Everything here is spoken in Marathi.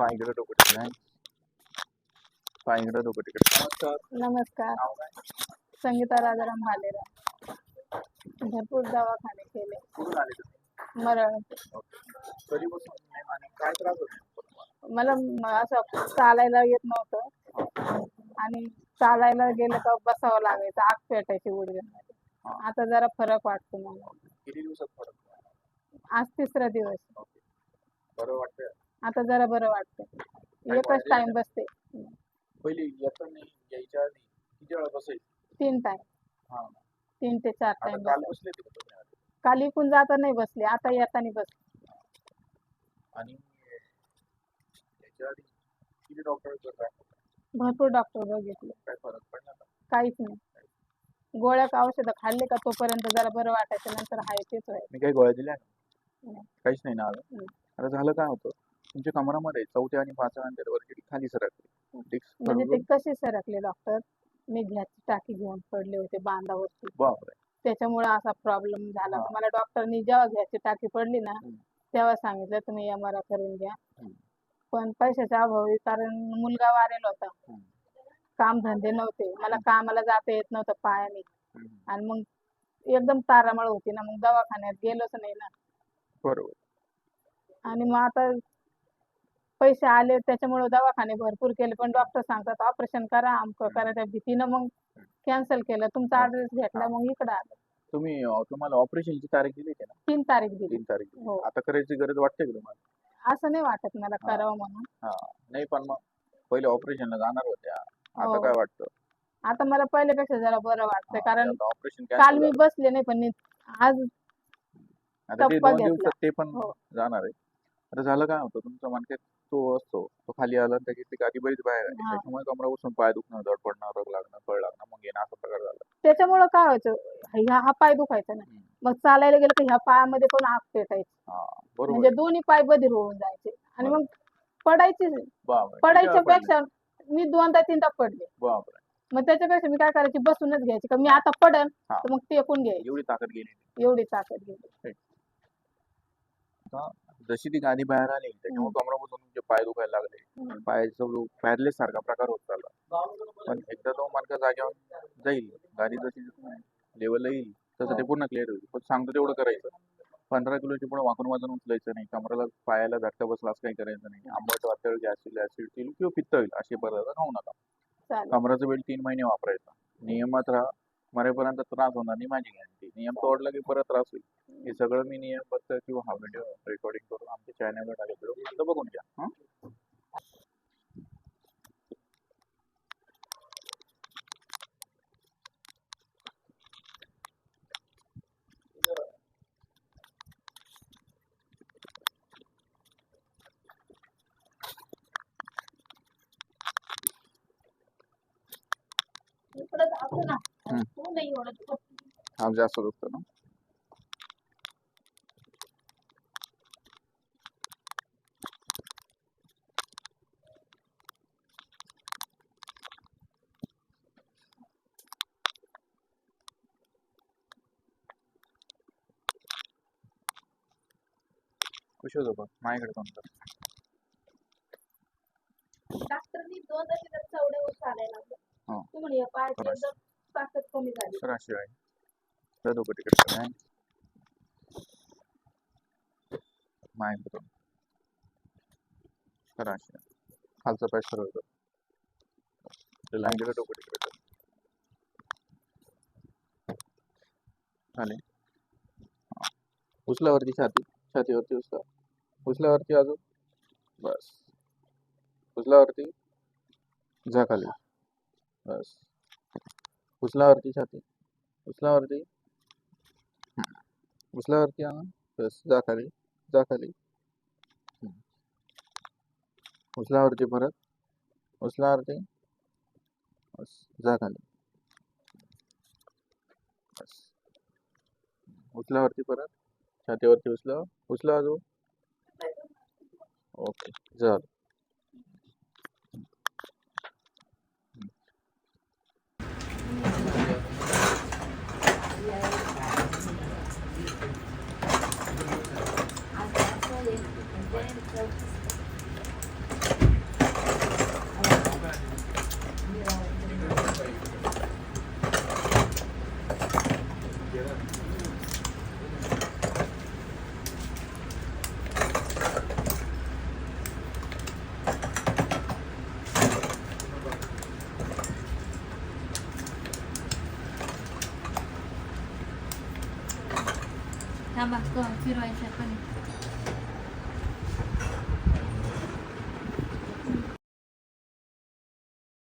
पायगडं डोकं तिकडे आहे. पायगडं डोकं तिकडे नमस्कार. संगीता राजाराम भालेराव भरपूर दवाखाने केले. कुठून आले तुम्ही? मरळ. ओके. कधीपासून आहे आणि काय त्रास होतो मला म- असं चालायला येत नव्हतं. आणि चालायला गेलं का बसावं लागायचं आग पेटायची गुडघ्यामध्ये हा. आता जरा फरक वाटतो मला. किती दिवसात फरक? पडला? आज तिसरा दिवस. बरं वाटतंय. आता जरा बरं वाटतं एकच टाइम बसते. पहिली येता नाही यायच्या आधी किती वेळा बसायची तीन टाइम हा. तीन ते चार आता टाइम काल बसले तुम्ही आधी. काल इकून जाता नाही बसले आता येताना बसले आणि याच्या आधी किती डॉक्टर भरपूर डॉक्टर बघितले. काय फरक पडला का? काहीच नाही. गोळ्या का औषधं खाल्ले का तोपर्यंत जरा बरं वाटायचं नंतर हाय तेच व्हायचं मी काही गोळ्या दिल्या नाही. काहीच नाही ना आलं. आता झालं काय होतं? तुमच्या कमरामध्ये चौथ्या आणि पाचव्या वरती खाली सरकली डिस्क म्हणजे ते कसे सरकले डॉक्टर मी घ्याची टाकी घेऊन पडले होते बांधावरती. बापरे. त्याच्यामुळे असा प्रॉब्लेम झाला. हा. मला डॉक्टरनी जेव्हा घ्याची टाकी पडली ना हम्म. तेव्हा सांगितलं तुम्ही एमआरआय करून घ्या. हम्म. पण पैशाच्या अभावी कारण मुलगा वारेल होता. हम्म. काम धंदे नव्हते. मला कामाला जाता येत नव्हतं पायाने. हम्म. आणि मग एकदम तारामळ होती ना. मग दवाखान्यात गेलोच नाही ना. बरोबर. आणि मग आता पैसे आले त्याच्यामुळे दवाखाने भरपूर केले पण डॉक्टर सांगतात ऑपरेशन करा अमकं करा त्या भीतीनं मग कॅन्सल केलं तुमचा. ऍड्रेस भेटला मग इकडं आलं. तुम्ही अं, तुम्हाला ऑपरेशनची तारीख दिली होती ना? तीन तारीख दिली. तीन तारीख हो. आता करायची गरज वाटते का तुम्हाला? असं नाही वाटत मला. करावं म्हणून. हा. नाही पण मग पहिले ऑपरेशनला जाणार होत्या. आता हो. काय वाटतं? आता मला पहिल्यापेक्षा जरा बरं वाटतंय कारण ऑपरेशन काल मी बसले नाही पण आज आता ते टप्पा दोन घेतला. दिवसात ते पण हो. जाणार आहे. आता झालं काय होतं तुमचा मनके तो असतो तो खाली आला आणि त्याची ती गादी बरीच बाहेर आली. हा. त्याच्यामुळे कमरा बसून पाय दुखणं जड पडणं रग लागणं कळ लागणं मग येणं असा प्रकार झाला. त्याच्यामुळं काय व्हायचं ह्या हा पाय दुखायचा ना. हम्म. मग चालायला गेलं की ह्या पायामध्ये पण आग पेटायची. हा बरोबर म्हणजे दोन्ही पाय बधीर होऊन जायचे. आणि मग पडायची. बापरे पडायच्या वेळा? पेक्षा मी दोनदा तीनदा पडले. बापरे. मग त्याच्यापेक्षा मी काय करायची बसूनच घ्यायची. का मी आता पडन हा. तर मग टेकून घ्यायची. एवढी ताकद गेली. एवढी ताकद गेली. जशी ती गादी बाहेर आली त्याच्यामुळे कमरा बसून तुमचे पाय दुखायला लागले. पायाचं पॅरलेस सारखा प्रकार होत चालला. पण एकदा तो मार्ग जागेवर जाईल गाडी जशी लेवल येईल तसं ते पूर्ण क्लिअर होईल. पण सांगतो तेवढं करायचं. पंधरा किलोची पुढे वाकून वाजून उचलायचं नाही कमराला पायाला झटका बसला असं काही करायचं नाही. आंबट वातळ गॅसिल ऍसिड येईल किंवा पित्त होईल असे पदार्थ खाऊ नका. कमराचं बेल्ट तीन महिने वापरायचा. नियमात राहा. मरेपर्यंत त्रास होणार नाही माझी गॅरंटी नियम तोडला की परत त्रास होईल. हे सगळं मी नियमबद्ध किंवा हा व्हिडिओ रेकॉर्डिंग करून आमच्या चॅनलवर टाकले व्हिडिओ बघून घ्या. ना. नाही एवढं. हा जास्त दुखतो ना. कशी होतो पण माझ्याकडे कर डॉक्टरनी दोन दशेला चवड्यावर चालायला लागलं. हा. तू म्हणे पायाची खरंच. एकदम ताकद कमी झाली सर अशी आहे तर डोकं तिकडे काय माझ्याकडे कोण सर अशी आहे. खालचा पाय सरळ कर ते लाईन दिलं डोकं तिकडे कर झाले हा. उचलावरती छाती छातीवरती उचला उचल्यावरती अजून बस। उचलावरती जा खाली। बस। उचलावरती छाती. उचलावरती हम्म. उचलावरती आणा बस, जा खाली. जा खाली. हम्म. उचलावरती परत. उचलावरती बस, जा खाली. बस. उचलावरती परत. छातीवरती उचला उचला अजून. ओके, झालं. 잡았어 뒤로 이제 끊.